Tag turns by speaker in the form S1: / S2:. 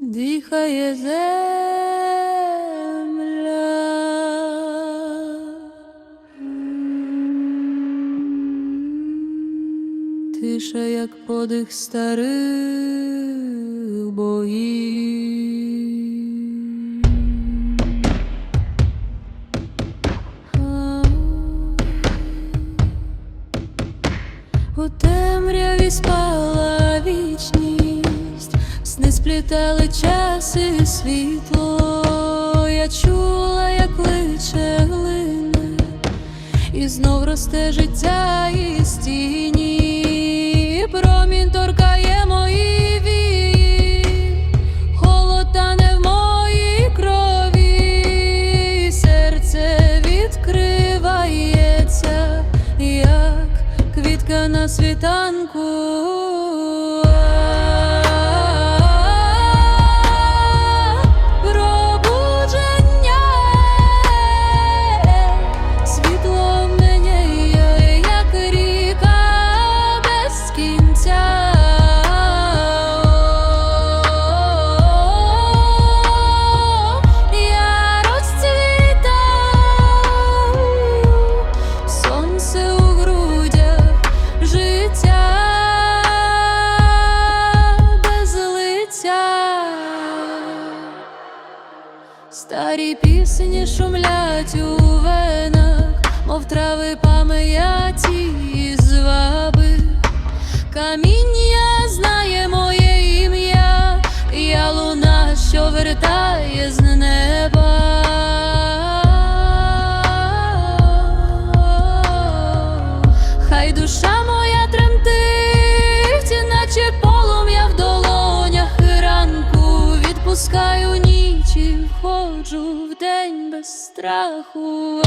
S1: Дихає земля. Тиша, як подих старих боїв. У темряві спала вічність, сни сплітали час і світло. Я чула, як личе глина, і знов росте життя і тіні. На світанку. Старі пісні шумлять у венах, входжу в день без страху.